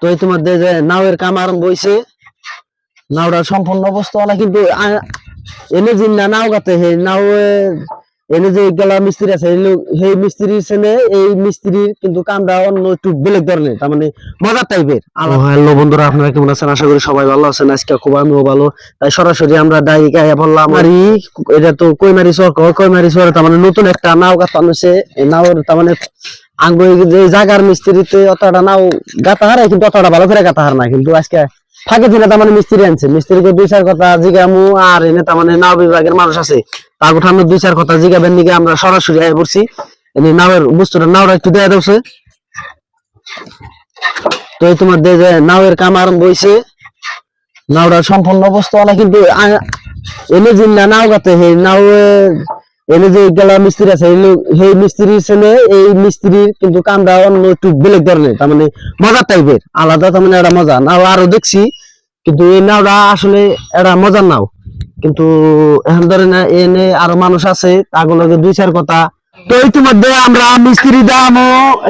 তো ইতিমধ্যে যে নাওয়ের কাম আরম্ভ হয়েছে নাওটা সম্পূর্ণ অবস্থা না কিন্তু এনে যে না নাও গাতে সেই নাও এনে যে গেলা মিস্ত্রি আছে সেই মিস্ত্রির ছেলে এই মিস্ত্রির কিন্তু কামটা অন্য একটু বেলেগ ধরনের তার মানে মজার টাইপের হ্যালো বন্ধুরা আপনারা কেমন আছেন? আশা করি সবাই ভালো আছেন। আজকে খুব আমিও ভালো। তাই সরাসরি আমরা ডাইরেক্ট আয়া বললাম আর এটা তো কইমারি সর কইমারি সর তার মানে নতুন একটা নাও গাতানো হয়েছে এই নাওর তার মানে আঙ্গ যে জায়গার মিস্ত্রিতে অতটা নাও গাতা হারে কিন্তু অতটা ভালো করে গাতা হার না। কিন্তু আজকে ফাঁকে দিলে তার মানে মিস্ত্রি আনছে। মিস্ত্রিকে দুই চার কথা জিগামু, আর এনে তার মানে নাও বিভাগের মানুষ আছে। তার উঠানো দুই চার কথা জিগাবেন নিকে আমরা সরাসরি আয় পড়ছি। এনে নাওয়ের বস্তুটা নাওটা একটু দেয়া দেওছে তো এই তোমার যে নাওয়ের কাম আরম্ভ হয়েছে নাওটা সম্পূর্ণ অবস্থা কিন্তু এনে যে নাও গাতে, সেই নাও এনে যে গেলা মিস্ত্রি আছে সেই মিস্ত্রির ছেলে এই মিস্ত্রির কিন্তু কামটা অন্য একটু বেলেগ ধরনের তার মানে মজার টাইপের আলাদা তার মানে একটা মজা। নাও আরও দেখছি, কিন্তু এই নাওটা আসলে একটা মজার নাও। কিন্তু এখন ধরে না, এনে আরও মানুষ আছে তাগুলোকে দুই চার কথা। তো ইতিমধ্যে আমরা মিস্ত্রি দাম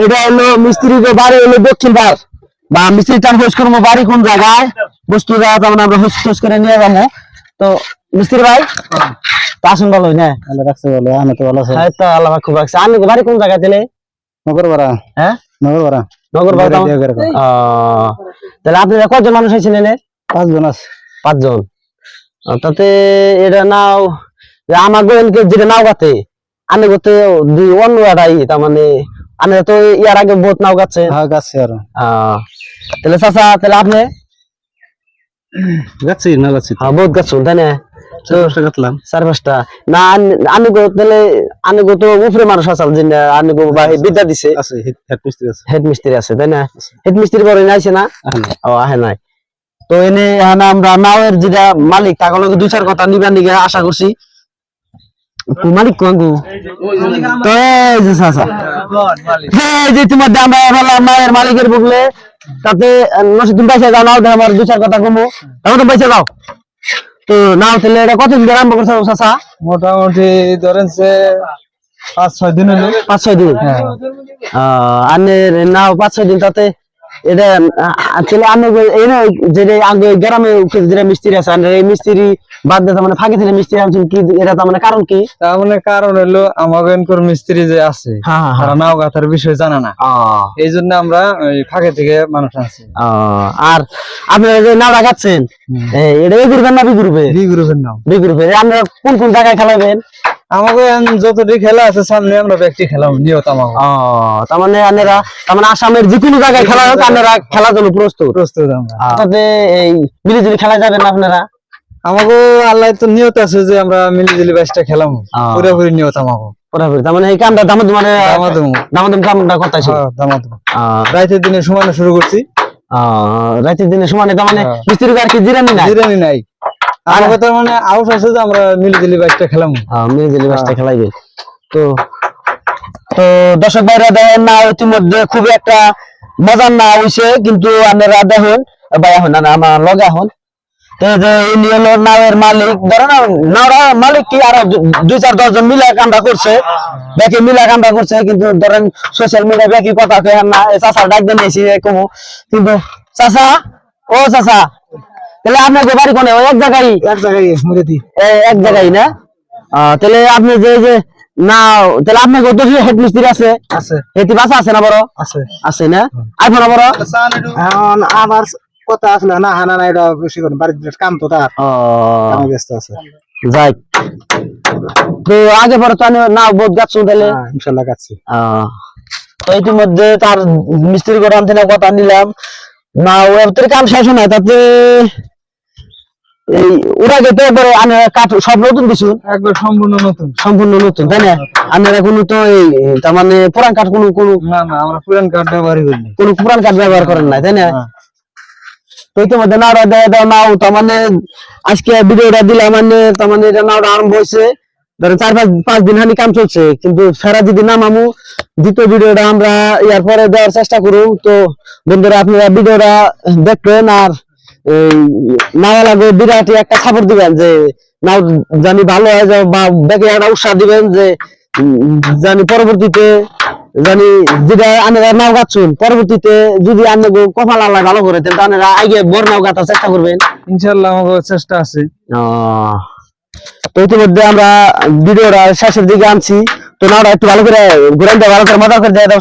এটা হলো মিস্ত্রির বাড়ি হলো দক্ষিণ পার বা মিস্ত্রি টান হোস করব বাড়ি কোন জায়গায় বস্তু তেমন আমরা হোস করে নিয়ে যাব। তো মিস্ত্রি ভাই? তা আসুন ভালো না ভালো রাখছে বলো আমি তো ভালো আছি। হ্যাঁ তো আল্লাহ খুব রাখছে। আমি বাড়ি কোন জায়গায় দিলে নগর পাড়া হ্যাঁ নগর পাড়া নগর বাড়ি নগরে দিয়ে তাহলে আপনারা কজন মানুষ হয়েছেন এনে? পাঁচজন আছে। পাঁচজন। তাতে এটা নাও আমার গোয়েনকে যেটা নাও গাতে আমি গতে দুই অন্য এটাই তার মানে আমি তো ইয়ার আগে বহুত নাও গাচ্ছে। হ্যাঁ গাছে আর। তাহলে চাচা তাহলে আপনি? গাছি না গাছি হ্যাঁ বহুত গাছুন তাই না? চার পাঁচটা না আন- তাহলে আমি তো উপরে মানুষ আসাল যে না, বা বিদ্যা দিছে। হেড মিস্ত্রি আছে। হেড মিস্ত্রি আছে তাই না? হেড মিস্ত্রি বড় নাইছে না? ও আহে নাই। তো এনে এখানে আমরা নাওয়ের যেটা মালিক তাকে লগে দুই চার কথা নিবার নিগে আশা করছি। মালিক কোয়াঙ্গু তো এই যে হ্যাঁ তোমার নাওয়ের মালিকের বুকলে তাতে নসে তুমি পয়সা দাও নাও আমার দুই চার কথা কমো। তাহলে তো পয়সা দাও তো নাও তাহলে এটা কত দিন আরম্ভ করছ চাচা? মোটামুটি ধরেন যে পাঁচ ছয় দিন হলো। পাঁচ ছয় দিন? হ্যাঁ। আর নাও পাঁচ ছয় দিন তাতে এটা আসলে আমি যেটা আগে গ্রামে যেটা মিস্ত্রি আছে এই মিস্ত্রি বাদ দিয়ে মানে ফাঁকে মিস্ত্রি আনছেন কি এটা তার মানে কারণ কি? তার মানে কারণ হলো আমাদের মিস্ত্রি যে আছে হ্যাঁ হ্যাঁ তারা নাও গাথার বিষয় জানা না। এই জন্য আমরা ওই ফাঁকে থেকে মানুষ আনছি। আর আপনারা যে নাওটা গাচ্ছেন এটা এ গ্রুপের না বি গ্রুপে বি গ্রুপের নাম। বি গ্রুপে আপনারা কোন কোন জায়গায় খেলাবেন? আমাকে যতটি খেলা আছে সামনে আমরা ব্যক্তি খেলাম নিয়ত আমাকে। তার মানে তার মানে আসামের যে কোনো জায়গায় খেলা হোক আপনারা খেলার জন্য প্রস্তুত। প্রস্তুত আমরা। তাতে এই মিলিজুলি খেলা যাবেন আপনারা? আমাকে আল্লাহ তো নিয়ত আছে যে আমরা মিলিজুলি বাইশটা খেলাম। আহ। পুরোপুরি নিয়ত আমাকে। পুরাপুরি তার মানে এই কামটা মানে দামাদম। দামাদম কামটা করতেছে রাইতের দিনে সমানে শুরু করছি। রাতের দিনে সমানে তার মানে হ্যাঁ। মিস্ত্রি আর কি জিরানি নাই? জিরানি নাই। তার মানে আউট আছে যে আমরা মিলিজুলি বাইশটা খেলাম। মিলিজুলি ম্যাচটা খেলাইবে তো তো দর্শক ভাইরা দেখেন না ইতিমধ্যে খুব একটা মজার না হইছে কিন্তু আপনারা দেখুন এখন না আমার লগে নাওয়ের মালিক মালিক কি আরও দুই চার দশজন মিলে কামটা করছে? ব্যাকি মিলে কামটা করছে কিন্তু ধরেন সোশ্যাল মিডিয়া ব্যাকি কথা না চাচা ডাক দেন কিন্তু চাচা ও চাচা তাহলে আপনার যে বাড়ি কোনে? এক জায়গায়? এক জায়গায় এক জায়গায় না? তাহলে আপনি যে যে না তাহলে আপনার কত হেড মিস্ত্রি আছে? আছে। হেতি বাসা আছে না বড়? আছে। আছে না? আইফোন বড়? আমার কথা আসলে না হানা না এটা বেশি করে বাড়ির কাম তো তার। ব্যস্ত আছে। যাই। তো আগে পরে তো আমি না বোধ গাছ তাহলে। হ্যাঁ, ইনশাল্লাহ তো ইতিমধ্যে তার মিস্ত্রি করে আনতে কথা নিলাম। না ও তোর কাম শেষ হয় তাতে এই ওরা কাঠ সব নতুন কিছু? একবার সম্পূর্ণ নতুন। সম্পূর্ণ নতুন তাই না? আপনারা কোনো তো এই তার মানে পুরান কাঠ কোনো কোনো না না আমরা পুরান কাঠ ব্যবহারই করি কোনো পুরান কাঠ ব্যবহার করেন না তাই না। তো ইতিমধ্যে নাওটা দেয় দাও নাও তার মানে আজকে ভিডিওটা দিলাম মানে তার মানে এটা নাওটা আরম্ভ হয়েছে। ধরেন চার পাঁচ পাঁচ দিন হানি কাম চলছে কিন্তু ফেরা যদি নামামু দ্বিতীয় ভিডিওটা আমরা ইয়ার পরে দেওয়ার চেষ্টা করব তো বন্ধুরা আপনারা ভিডিওটা দেখবেন আর নাওয়া লাগবে বিরাটি একটা খবর দিবেন যে নাও জানি ভালো হয় বা দেখে একটা উৎসাহ দিবেন যে জানি পরবর্তীতে জানি যেটা আনেরা নাও গাছুন পরবর্তীতে যদি আনে কপাল আল্লাহ ভালো করে তাহলে আনেরা আগে বর নাও গাতার চেষ্টা করবেন। ইনশাল্লাহ আমার চেষ্টা আছে। তো ইতিমধ্যে আমরা ভিডিওটা শেষের দিকে আনছি। তো নাওটা একটু ভালো করে ঘুরান দাও ভালো করে মজা করে দেয় দাও